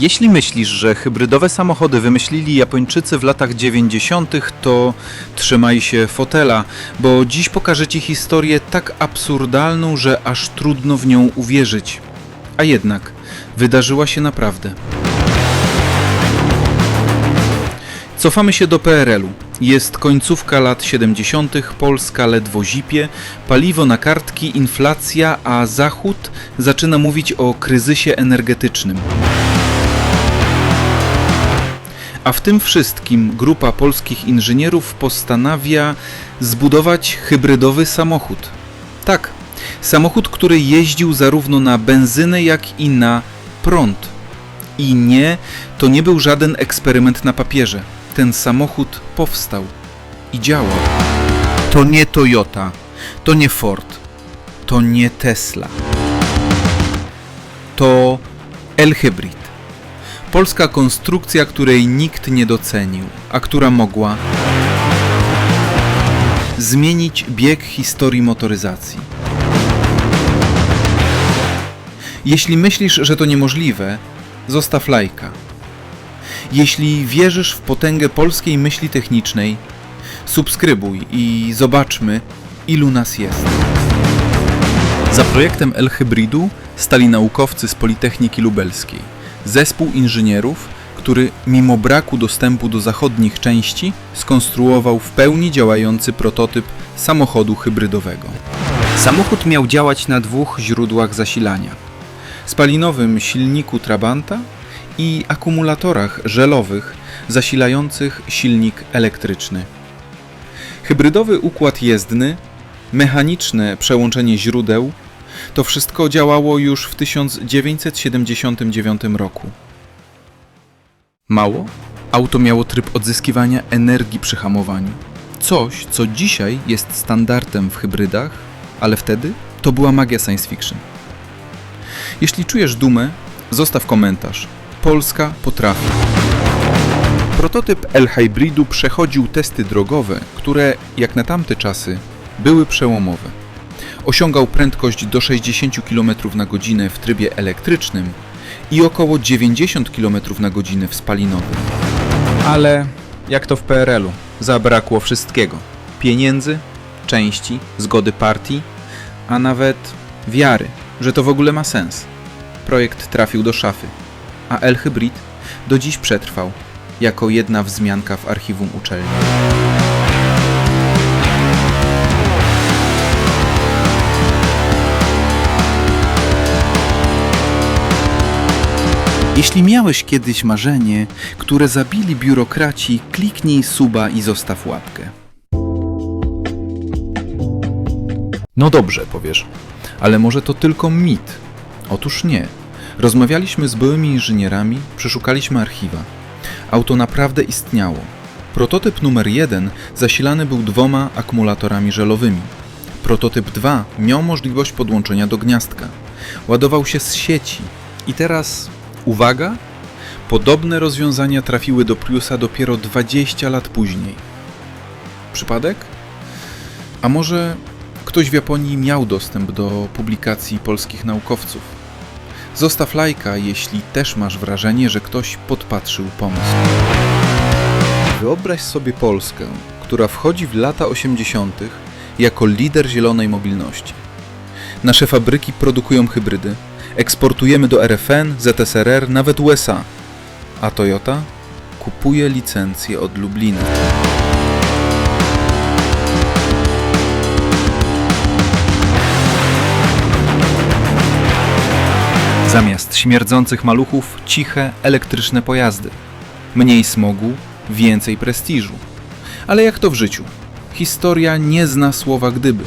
Jeśli myślisz, że hybrydowe samochody wymyślili Japończycy w latach 90., to trzymaj się fotela, bo dziś pokażę Ci historię tak absurdalną, że aż trudno w nią uwierzyć. A jednak wydarzyła się naprawdę. Cofamy się do PRL-u. Jest końcówka lat 70., Polska ledwo zipie, paliwo na kartki, inflacja, a Zachód zaczyna mówić o kryzysie energetycznym. A w tym wszystkim grupa polskich inżynierów postanawia zbudować hybrydowy samochód. Tak, samochód, który jeździł zarówno na benzynę, jak i na prąd. I nie, to nie był żaden eksperyment na papierze. Ten samochód powstał i działał. To nie Toyota, to nie Ford, to nie Tesla. To L-Hybrid. Polska konstrukcja, której nikt nie docenił, a która mogła zmienić bieg historii motoryzacji. Jeśli myślisz, że to niemożliwe, zostaw lajka. Jeśli wierzysz w potęgę polskiej myśli technicznej, subskrybuj i zobaczmy, ilu nas jest. Za projektem L-Hybridu stali naukowcy z Politechniki Lubelskiej, zespół inżynierów, który mimo braku dostępu do zachodnich części skonstruował w pełni działający prototyp samochodu hybrydowego. Samochód miał działać na dwóch źródłach zasilania: spalinowym silniku Trabanta i akumulatorach żelowych zasilających silnik elektryczny. Hybrydowy układ jezdny, mechaniczne przełączenie źródeł to wszystko działało już w 1979 roku. Mało? Auto miało tryb odzyskiwania energii przy hamowaniu. Coś, co dzisiaj jest standardem w hybrydach, ale wtedy to była magia science fiction. Jeśli czujesz dumę, zostaw komentarz. Polska potrafi. Prototyp L-Hybridu przechodził testy drogowe, które, jak na tamte czasy, były przełomowe. Osiągał prędkość do 60 km na godzinę w trybie elektrycznym i około 90 km na godzinę w spalinowym. Ale jak to w PRL-u, zabrakło wszystkiego: pieniędzy, części, zgody partii, a nawet wiary, że to w ogóle ma sens. Projekt trafił do szafy, a L-Hybrid do dziś przetrwał jako jedna wzmianka w archiwum uczelni. Jeśli miałeś kiedyś marzenie, które zabili biurokraci, kliknij suba i zostaw łapkę. No dobrze, powiesz, ale może to tylko mit? Otóż nie. Rozmawialiśmy z byłymi inżynierami, przeszukaliśmy archiwa. Auto naprawdę istniało. Prototyp numer 1 zasilany był dwoma akumulatorami żelowymi. Prototyp 2 miał możliwość podłączenia do gniazdka. Ładował się z sieci. I teraz, uwaga, podobne rozwiązania trafiły do Priusa dopiero 20 lat później. Przypadek? A może ktoś w Japonii miał dostęp do publikacji polskich naukowców? Zostaw lajka, jeśli też masz wrażenie, że ktoś podpatrzył pomysł. Wyobraź sobie Polskę, która wchodzi w lata 80. jako lider zielonej mobilności. Nasze fabryki produkują hybrydy, eksportujemy do RFN, ZSRR, nawet USA, a Toyota kupuje licencje od Lublina. Zamiast śmierdzących maluchów, ciche, elektryczne pojazdy. Mniej smogu, więcej prestiżu. Ale jak to w życiu? Historia nie zna słowa gdyby.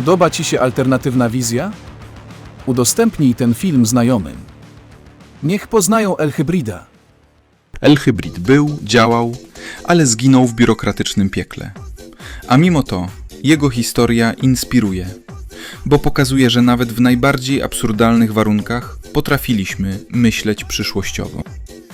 Podoba Ci się alternatywna wizja? Udostępnij ten film znajomym. Niech poznają L-Hybrida. L-Hybrid był, działał, ale zginął w biurokratycznym piekle. A mimo to jego historia inspiruje, bo pokazuje, że nawet w najbardziej absurdalnych warunkach potrafiliśmy myśleć przyszłościowo.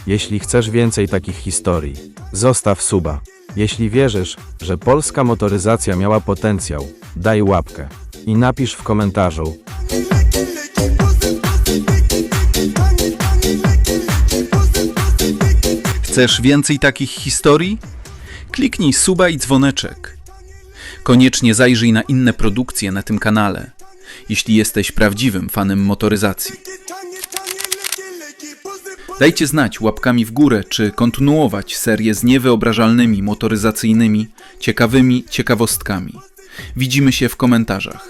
Jeśli chcesz więcej takich historii, zostaw suba. Jeśli wierzysz, że polska motoryzacja miała potencjał, daj łapkę i napisz w komentarzu, Chcesz więcej takich historii? Kliknij suba i dzwoneczek. Koniecznie zajrzyj na inne produkcje na tym kanale, jeśli jesteś prawdziwym fanem motoryzacji. Dajcie znać łapkami w górę, czy kontynuować serię z niewyobrażalnymi motoryzacyjnymi, ciekawymi ciekawostkami. Widzimy się w komentarzach.